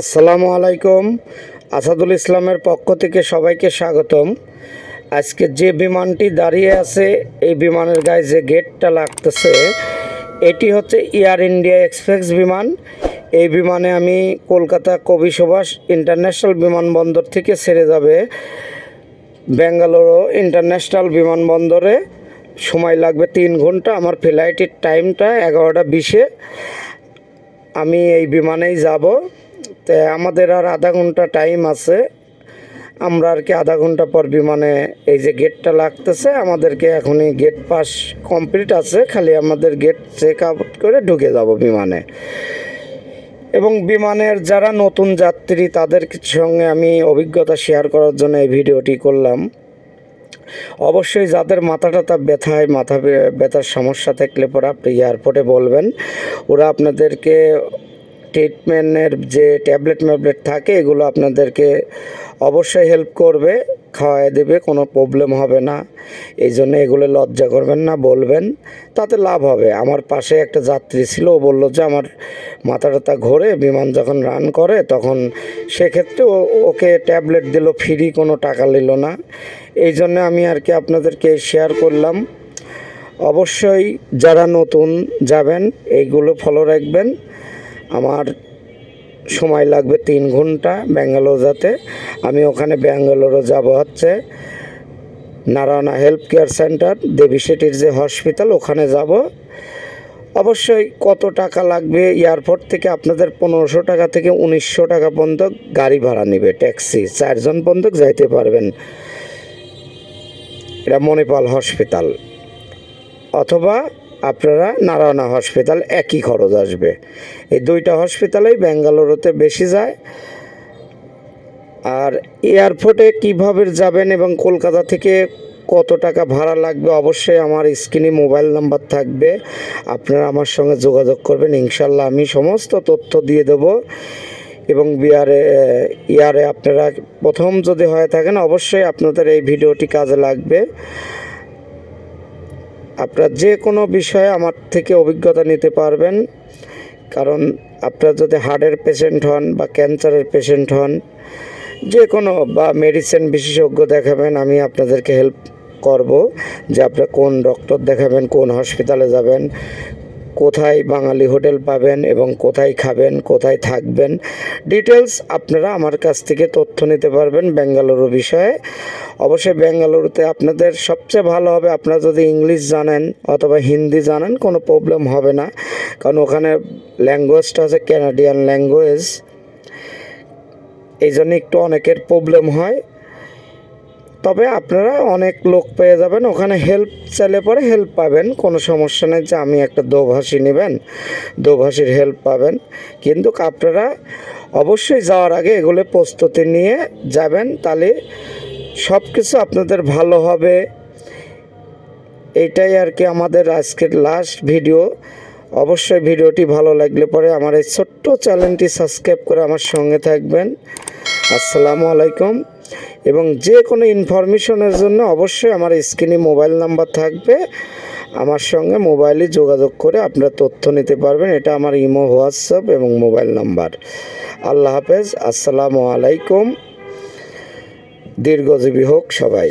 আসসালামু আলাইকুম। আসাদুল ইসলামের পক্ষ থেকে সবাইকে স্বাগতম। আজকে যে বিমানটি দাঁড়িয়ে আছে, এই বিমানের গায়ে যে গেটটা লাগতেছে, এটি হচ্ছে এয়ার ইন্ডিয়া এক্সপ্রেস বিমান। এই বিমানে আমি কলকাতা কবি সুভাষ ইন্টারন্যাশনাল বিমানবন্দর থেকে ছেড়ে যাবে। বেঙ্গালুরু ইন্টারন্যাশনাল বিমানবন্দরে সময় লাগবে তিন ঘণ্টা। আমার ফ্লাইটের টাইমটা এগারোটা বিশে। আমি এই বিমানেই যাব। তো আমাদের আর আধা ঘণ্টা টাইম আছে। আমরা আর কি আধা ঘণ্টা পর বিমানে এই যে গেটটা লাগতেছে, আমাদেরকে এখনই গেট পাস কমপ্লিট আছে, খালি আমাদের গেট চেক আউট করে ঢুকে যাব বিমানে। এবং বিমানের যারা নতুন যাত্রী, তাদের সঙ্গে আমি অভিজ্ঞতা শেয়ার করার জন্য এই ভিডিওটি করলাম। অবশ্যই যাদের মাথা টাথা ব্যথায়, মাথা ব্যথার সমস্যা থাকলে পরে আপনি এয়ারপোর্টে বলবেন। ওরা আপনাদেরকে ট্রিটমেন্টের যে ট্যাবলেট ম্যাবলেট থাকে, এগুলো আপনাদেরকে অবশ্যই হেল্প করবে খাওয়াই দেবে, কোনো প্রবলেম হবে না। এই জন্য এগুলো লজ্জা করবেন না, বলবেন, তাতে লাভ হবে। আমার পাশে একটা যাত্রী ছিল, ও বলল যে আমার মাথা টাথা ঘোরে, বিমান যখন রান করে, তখন সেক্ষেত্রে ওকে ট্যাবলেট দিল ফ্রি কোনো টাকা নিল না। এই জন্য আমি আর কি আপনাদেরকে শেয়ার করলাম। অবশ্যই যারা নতুন যাবেন, এইগুলো ফলো রাখবেন। আমার সময় লাগবে তিন ঘণ্টা ব্যাঙ্গালোর যাতে। আমি ওখানে ব্যাঙ্গালোরও যাব হচ্ছে। নারায়ণা হেলথ কেয়ার সেন্টার, দেবী সেটির যে হসপিটাল, ওখানে যাব। অবশ্যই কত টাকা লাগবে এয়ারপোর্ট থেকে? আপনাদের পনেরোশো টাকা থেকে উনিশশো টাকা পর্যন্ত গাড়ি ভাড়া নেবে, ট্যাক্সি। চারজন পর্যন্ত যাইতে পারবেন। এটা মণিপাল হসপিটাল। অথবা আপনারা নারায়ণা হসপিটাল একই খরচ আসবে। এই দুইটা হসপিটালেই বেঙ্গালুরুতে বেশি যায়। আর এয়ারপোর্টে কীভাবে যাবেন এবং কলকাতা থেকে কত টাকা ভাড়া লাগবে অবশ্যই আমার স্ক্রিনে মোবাইল নাম্বার থাকবে। আপনারা আমার সঙ্গে যোগাযোগ করবেন ইনশাল্লাহ আমি সমস্ত তথ্য দিয়ে দেবো। এবং বিয়ারে ইয়ারে আপনারা প্রথম যদি হয়ে থাকেন, অবশ্যই আপনাদের এই ভিডিওটি কাজে লাগবে। আপনারা যে কোনো বিষয়ে আমার থেকে অভিজ্ঞতা নিতে পারবেন। কারণ আপনারা যদি হার্টের পেশেন্ট হন বা ক্যান্সারের পেশেন্ট হন যে কোনো বা মেডিসিন বিশেষজ্ঞ দেখাবেন, আমি আপনাদেরকে হেল্প করব যে আপনারা কোন ডক্টর দেখাবেন, কোন হসপিটালে যাবেন কোথায় বাঙালি হোটেল পাবেন এবং কোথায় খাবেন, কোথায় থাকবেন ডিটেলস আপনারা আমার কাছ থেকে তথ্য নিতে পারবেন বেঙ্গালুরু বিষয়ে। অবশ্যই বেঙ্গালুরুতে আপনাদের সবচেয়ে ভালো হবে, আপনারা যদি ইংলিশ জানেন অথবা হিন্দি জানেন, কোনো প্রবলেম হবে না। কারণ ওখানে ল্যাঙ্গুয়েজটা হচ্ছে ক্যানাডিয়ান ল্যাঙ্গুয়েজ এই জন্য একটু অনেকের প্রবলেম হয়। তবে আপনারা অনেক লোক পেয়ে যাবেন, ওখানে হেল্প চাইলে পরে হেল্প পাবেন, কোনো সমস্যা নেই, যে আমি একটা দোভাষী নেবেন, দোভাষীর হেল্প পাবেন। কিন্তু আপনারা অবশ্যই যাওয়ার আগে এগুলো প্রস্তুতি নিয়ে যাবেন, তাহলে সব কিছু আপনাদের ভালো হবে। এটাই আর কি আমাদের আজকের লাস্ট ভিডিও অবশ্যই ভিডিওটি ভালো লাগলে পরে আমার এই ছোট্ট চ্যানেলটি সাবস্ক্রাইব করে আমার সঙ্গে থাকবেন। আসসালামু আলাইকুম। এবং যে কোনো ইনফরমেশনের জন্য অবশ্যই আমার স্ক্রিনে মোবাইল নাম্বার থাকবে। আমার সঙ্গে মোবাইলে যোগাযোগ করে আপনারা তথ্য নিতে পারবেন। এটা আমার ইমো, হোয়াটসঅ্যাপ এবং মোবাইল নাম্বার। আল্লাহ হাফেজ। আসসালামু আলাইকুম। দীর্ঘজীবী হোক সবাই।